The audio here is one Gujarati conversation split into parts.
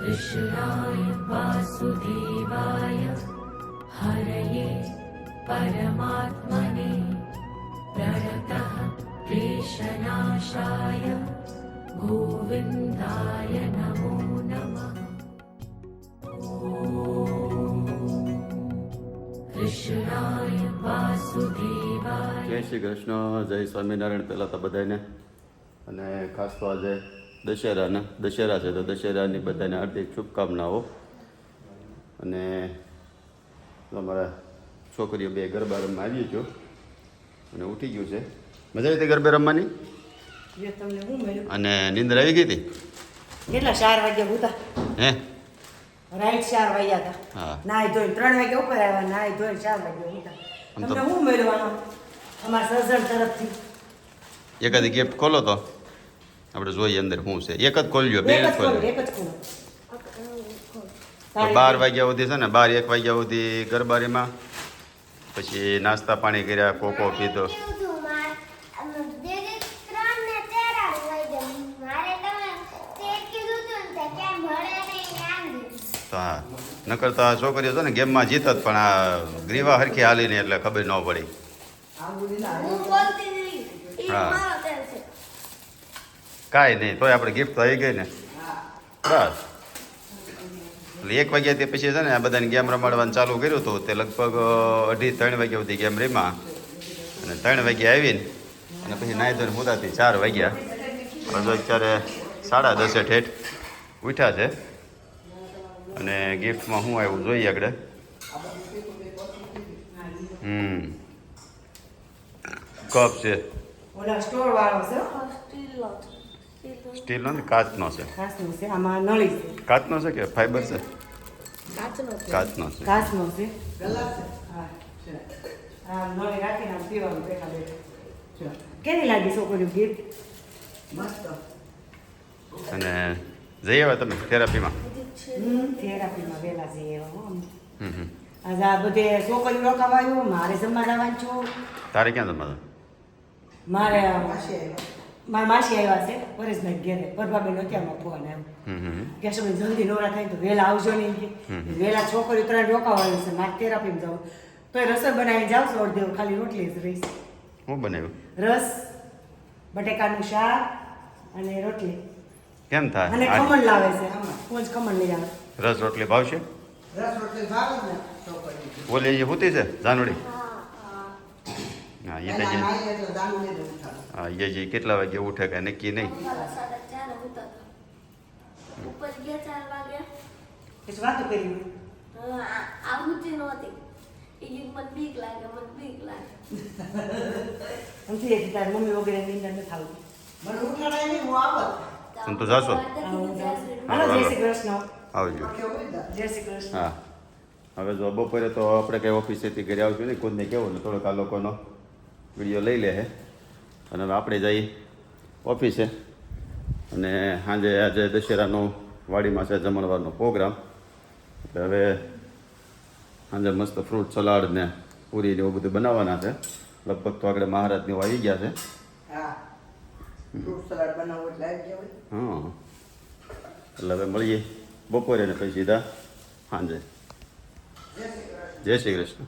कृष्णाय वासुदेवाय हरये परमात्मने प्रणतः क्लेशनाशाय गोविन्दाय नमो नमः कृष्णाय वासुदेवाय જય શ્રી કૃષ્ણ જય સ્વામિનારાયણ પહેલાં તો બધાને અને ખાસ તો આજે દશેરાના દશેરા છે તો દશેરાની બધાને હાર્દિક શુભકામનાઓ. અને અમારા છોકરીઓ બે ગરબા રમવા આવી ગયો અને ઉઠી ગયું છે. મજા આવી હતી ગરબે રમવાની? તમને અને નિંદર આવી ગઈ હતી? કેટલા? ચાર વાગ્યા ભૂતા હે? રાઈટ ચાર વાગ્યા હતા. નાઈ ધોઈને ત્રણ વાગે ઉપર આવ્યા નાઈ ધોઈને ચાર વાગ્યા ભૂતા તમને હું મળ્યું અમારા સર્જન તરફથી. એકાદી ગેપ ખોલો તો. આપણે જોઈએ અંદર શું છે. એક જ ખોલજો બે જ જ ખોલ્યો એક જ ખોલો. બાર વાગ્યા સુધી છે ને બાર એક વાગ્યા સુધી ગરબારીમાં. પછી નાસ્તા પાણી કર્યા કોકો પીધો. તો હા નકર તો આ છોકરીઓ છે ને ગેમમાં જીતત પણ આ ગ્રીવા હરખી હાલીને એટલે ખબર ન પડી. કાંઈ નહીં તોય આપણે ગિફ્ટ તો આવી ગઈ ને. બસ. એટલે એક વાગ્યા તે પછી છે ને આ બધાને ગેમ રમાડવાનું ચાલુ કર્યું હતું તે લગભગ અઢી ત્રણ વાગ્યા સુધી ગેમ રમ્યા. અને ત્રણ વાગ્યા આવીને અને પછી નાહી ધોઈને મુદાથી ચાર વાગ્યા. હજુ જો અત્યારે સાડા દસે ઠેઠ ઉઠ્યા છે. અને ગિફ્ટમાં શું આવ્યું જોઈએ આગળ. હમ. કપ છે. ઓલા નો વાળો છે સ્ટીલનો ને કાચનો છે. કાચનો છે આમાં નળી છે. કાચનો છે કે ફાઈબર છે? કાચનો છે. કાચનો છે. હા છે. આ નળી રાખીને આમ પીવાનું બેઠા બેઠા. કેવી લાગી છોકરીઓ ગીત? મસ્ત. અને જઈ આવ્યા તમે થેરાપીમાં. થેરાપીમાં વહેલા જઈ આજે આ બધે છોકરીઓ રોકાવાયું મારે જમવા જવાનું છું. તારે ક્યાં જમવા મારે મારા માસી આવ્યા છે પરેશભાઈ ઘેરે પરભાબેન અત્યારમાં ફોન આવ્યો કહેશો કે તમે જલ્દી નવરા થાય તો વહેલા આવજો નહીં કે. વહેલા છોકરીઓ ત્રણ રોકાવાનું છે મારે થેરાપીમાં જાવ. તો એ રસોઈ બનાવીને જાવ છો અડધી ખાલી રોટલી જ રહીશ. હું બનાવ્યું? રસ બટેકાનું શાક અને રોટલી. કેમ થાય? અને ખમણ લાવે છે જ ખમણ લઈ આવે. રસ રોટલી ભાવશે? ઓલી એ હોતી છે જાનવડી હા એ તો જે હા એ જે કેટલા વાગે ઉઠે કે નક્કી નહીં? ઉપર ગયા ચાર વાગ્યા. પછી વાતો કરી આવતી નહોતી એ કે મને બીક લાગે મને બીક લાગે. સમજી હતી તારી મમ્મી વગેરે નિંદર નથી આવતી. તમે તો જાશો? હાલો જય શ્રી કૃષ્ણ. આવજો. જય શ્રી કૃષ્ણ. હા. હવે જો બપોરે તો આપણે કંઈ ઓફિસેથી ઘરે આવશું નહીં ખુદને કેવું ને થોડોક આ લોકોનો વીડિયો લઈ લે હે. અને હવે આપણે જઈ ઓફિસે. અને સાંજે આજે દશેરાનો વાડીમાં છે જમણવારનો પ્રોગ્રામ. એટલે હવે સાંજે મસ્ત ફ્રૂટ સલાડ ને પૂરી ને એવું બધું બનાવવાના છે. લગભગ તો આગળ મહારાજની આવી ગયા છે. હા. એટલે હવે મળીએ બપોરે ને પછી સીધા સાંજે. જય શ્રી કૃષ્ણ.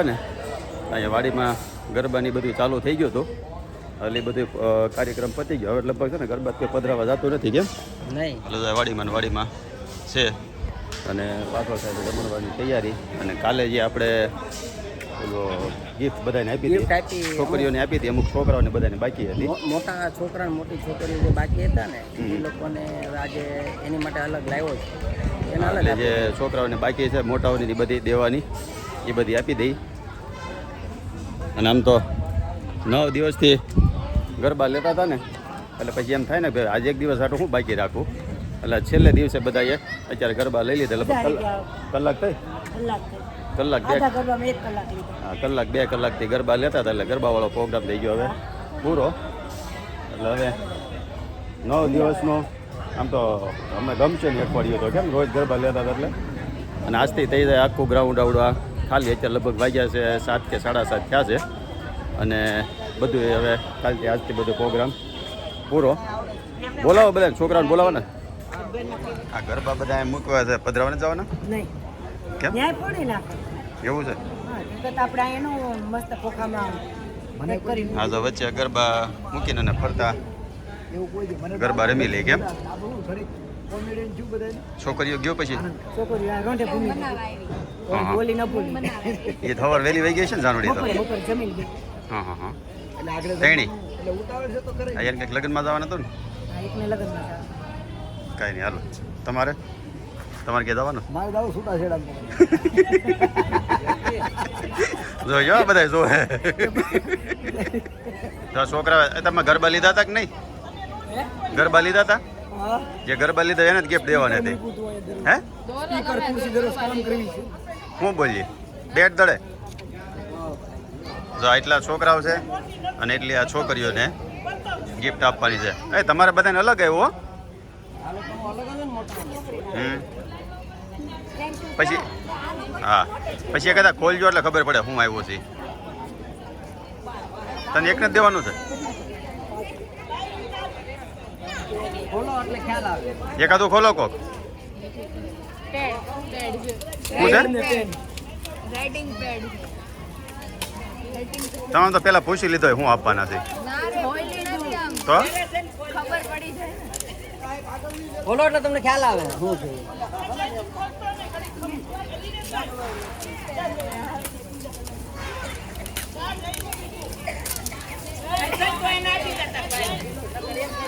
આવ્યા ને? અહીંયા વાડીમાં ગરબાની બધું ચાલુ થઈ ગયું હતું. એટલે બધું કાર્યક્રમ પતી ગયો. હવે લગભગ છે ને ગરબા કોઈ પધરાવા જતું નથી કેમ? નહીં. એટલે વાડીમાં ને વાડીમાં છે. અને પાછળ સાહેબ જમણવાની તૈયારી. અને કાલે જે આપણે પેલો ગિફ્ટ બધાને આપી હતી. છોકરીઓને આપી હતી. અમુક છોકરાઓને બધાને બાકી હતી. મોટા છોકરા મોટી છોકરીઓ જે બાકી હતા ને એ લોકોને આજે એની માટે અલગ લાવ્યો છે. જે છોકરાઓને બાકી છે મોટાઓની બધી દેવાની. એ બધી આપી દઈ. અને આમ તો નવ દિવસથી ગરબા લેતા હતા ને એટલે પછી એમ થાય ને કે આજે એક દિવસ આટલું હું બાકી રાખું? એટલે છેલ્લે દિવસે બધાએ અત્યારે ગરબા લઈ લીધા એટલે કલાક કલાક થઈ. કલાક બે હા કલાક બે કલાકથી ગરબા લેતા હતા એટલે ગરબાવાળો પ્રોગ્રામ થઈ ગયો હવે. પૂરો. એટલે હવે નવ દિવસનો આમ તો અમે ગમશે ને અઠવાડિયું તો. કેમ? રોજ ગરબા લેતા હતા એટલે. અને આજથી થઈ જાય આખું ગ્રાઉન્ડ આવડવા. ખાલી અત્યારે લગભગ વાગ્યા છે સાત કે સાડા સાત થયા છે. અને બધું એ હવે કાલથી આજથી બધો પ્રોગ્રામ પૂરો. બોલાવો બધા છોકરાઓને બોલાવો ને. આ ગરબા બધા મૂકવા છે પધરાવાને જવાના? નહીં. કેમ? ન્યાય પડી નાખે એવું છે? હા આપણે એનું મસ્ત ખોખામાં એક તો વચ્ચે ગરબા મૂકીને અને ફરતા. ગરબા રમી લે કેમ? છોકરીઓ ગયો પછી? બોલી ન ભૂલી એ ધવર વેલી વહી ગઈ છે ને જાનવડી તો? બપોરે જમીન ગઈ. હા હા હા. તેણી? આ યાર કંઈક લગ્નમાં જવાનું હતું ને? હા એકને લગ્નમાં જવાનું. કાઈ નહીં હાલો. તમારે? તમારે ક્યાં જવાનું? મારે દાવો છૂટા છેડા જો આ બધા જો. તો છોકરા તમે ગરબા લીધા હતા કે નહીં? ગરબા લીધા હતા? જે ગરબા લીધા એને જ ગિફ્ટ દેવાની હતી હે? હું બોલીએ? બેટ દડે. જો એટલા છોકરાઓ છે અને એટલી આ છોકરીઓને ગિફ્ટ આપવાની છે. એ તમારે બધાને અલગ આવ્યું પછી હા. પછી કદાચ ખોલજો એટલે ખબર પડે હું આવ્યો છે. તને એકને જ દેવાનું છે? એકાદું ખોલો કોક. શું છે રાઇટિંગ પેડ તમે તો પેલા પૂછી લીધો હોય હું આપવાના છે. તો? ખબર પડી જાય બોલો એટલે તમને ખ્યાલ આવે શું છે.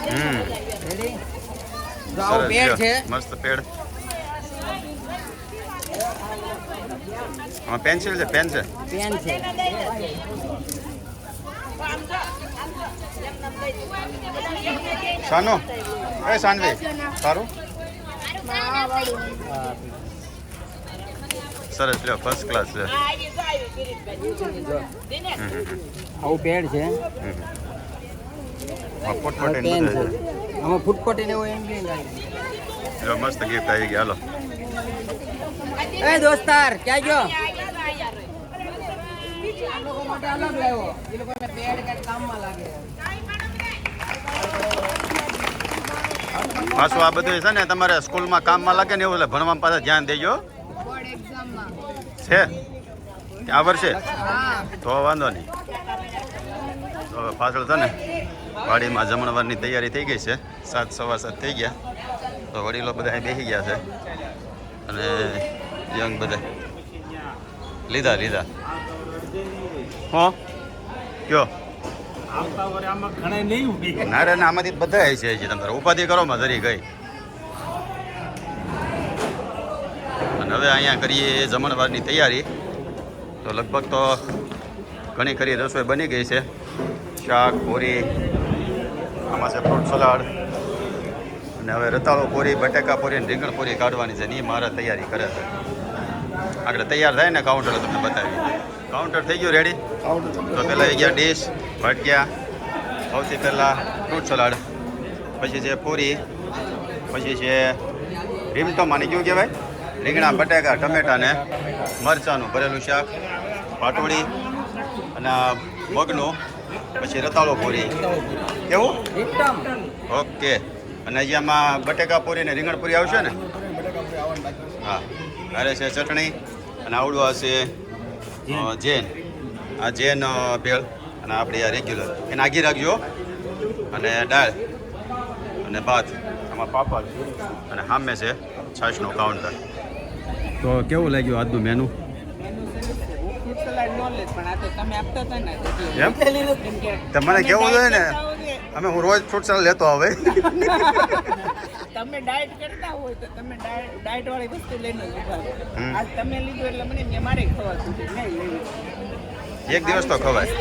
હમ. પેડ છે. મસ્ત પેડ. આમાં પેન્સિલ છે પેન છે પેન છે સાનો એ સાનવી સારું સરસ લ્યો ફર્સ્ટ ક્લાસ છે. આવું પેડ છે. હા, બધા છે છે. આમાં ફૂટકોટી ને એવું એમ કે જો મસ્ત ગીત આવી ગયા હાલો. એ દોસ્તાર ક્યાં ગયો? પાછું આ બધું છે ને તમારે સ્કૂલમાં કામમાં લાગે ને એવું એટલે ભણવામાં પાછા ધ્યાન દેજો. છે? આ વર્ષે તો વાંધો નહીં. તો પાછળ છે ને, વાડીમાં જમણવારની તૈયારી થઈ ગઈ છે. સાત, સવા સાત થઈ ગયા. તો વડીલો બધા અહીં બેસી ગયા છે. અને યંગ બધા લીધા લીધા. હો? કયો? ના રે આમાંથી બધા છે તમારે. ઉપાધિ કરો જરી ગઈ. અને હવે અહીંયા કરીએ જમણવારની તૈયારી. તો લગભગ તો ઘણી ખરી રસોઈ બની ગઈ છે. શાક કોરી આમાં છે ફ્રૂટ સલાડ અને હવે રતાળો પૂરી બટેકા પૂરી અને રીંગણ પૂરી કાઢવાની છે ને એ મારા તૈયારી કરે છે. આગળ તૈયાર થાય ને કાઉન્ટર તમને બતાવી. કાઉન્ટર થઈ ગયું રેડી તો પહેલાં આવી ગયા ડીશ ભટક્યા. સૌથી પહેલાં ફ્રૂટ સલાડ પછી છે પૂરી પછી છે રીમટો માની કેવું કહેવાય? રીંગણા બટેકા ટમેટા ને મરચાંનું ભરેલું શાક પાટોળી અને મગનું પછી રતાળો પૂરી. કેવું? ઓકે. અને અહીંયામાં આમાં બટેકા પૂરી ને રીંગણ પૂરી આવશે ને? હા. ઘરે છે ચટણી અને આવડું હશે જૈન. આ જૈન ભેળ અને આપણે આ રેગ્યુલર એને આગી રાખજો. અને દાળ અને ભાત. આમાં પાપડ અને સામે છે છાશનો કાઉન્ટર તો કેવું લાગ્યું આજનું મેનુ ફ્રૂટ સલાડ ન નોલેજ પણ આ તો તમે આપતા હતા ને એટલે એમ કેમ કે તમને કેવું જોઈએ ને? અમે હું રોજ ફ્રૂટ સલાડ લેતો હવે તમે ડાયટ કરતા હોય તો તમે ડાયટ વાળી વસ્તુ લઈને. આજ તમે લીધું એટલે મને મેં મારે ખવાતું નહીં એક દિવસ તો ખવાય.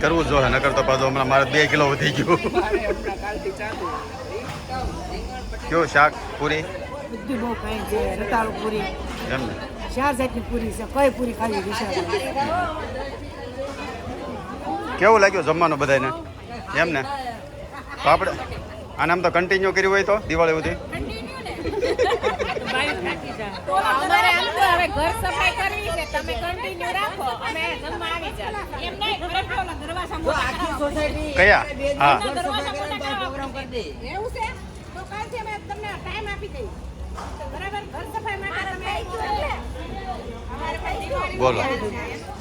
કરવું જ જોઈએ નકર તો પાછું હમણાં મારે બે કિલો વધી ગયું. કેવું શાક પૂરી? બધી બહુ કઈ છે રતાળુ પૂરી. ચાર જાતની પૂરી છે કઈ પૂરી ખાવી વિચાર કેવું લાગ્યું જમવાનું બધાને એમ ને તો આપણે આને આમ તો કન્ટિન્યુ કર્યું હોય તો દિવાળી સુધી? અમારે આમ તો હવે ઘર સફાઈ છે તમે કન્ટિન્યુ અમે જમવા આવી જાય એમ નહીં ખરેખર ઓલા દરવાજા મોટા કરાવો. કયા? હા. બોલો.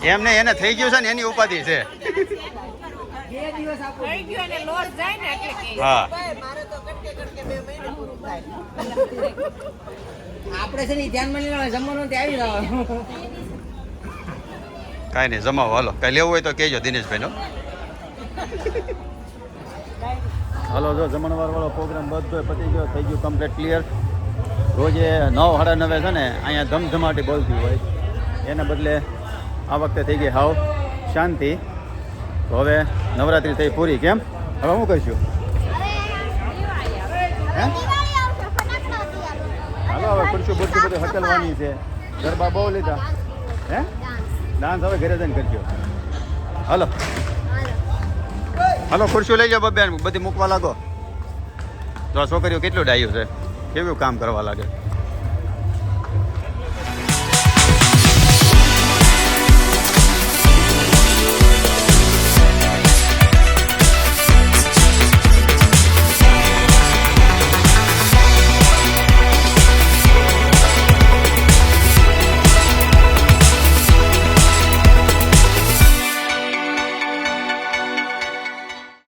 એમ ને એને થઈ ગયું છે ને એની ઉપાધિ છે. થઈ ગયો અને લોસ જાય ને એટલે કે હા. આપણે છે ને ધ્યાનમાં લઈને જમવાનું આવી જવાનું કાંઈ નહીં જમાવો. હાલો કાંઈ લેવું હોય તો કહેજો દિનેશભાઈ નો હાલો જો જમણવાર વાળો પ્રોગ્રામ બધો પતી ગયો થઈ ગયું કમ્પ્લીટ ક્લિયર રોજે નવ, સાડા નવે છે ને, અહીંયા ધમધમાટી બોલતી હોય. એના બદલે આ વખતે થઈ ગઈ હાવ શાંતિ. તો હવે નવરાત્રિ થઈ પૂરી, કેમ? હવે શું કરીશું? હાલો, હવે ખુરશું બુરશું બધું હકલવાની છે. ગરબા બહુ લીધા. હે? ડાન્સ હવે ઘરે જઈને કરજો. હાલો. હાલો, ખુરશું લઈ જાઓ બેન બધી મૂકવા લાગો. તો આ છોકરીઓ કેટલું ડાયું છે? કેવું કામ કરવા લાગે?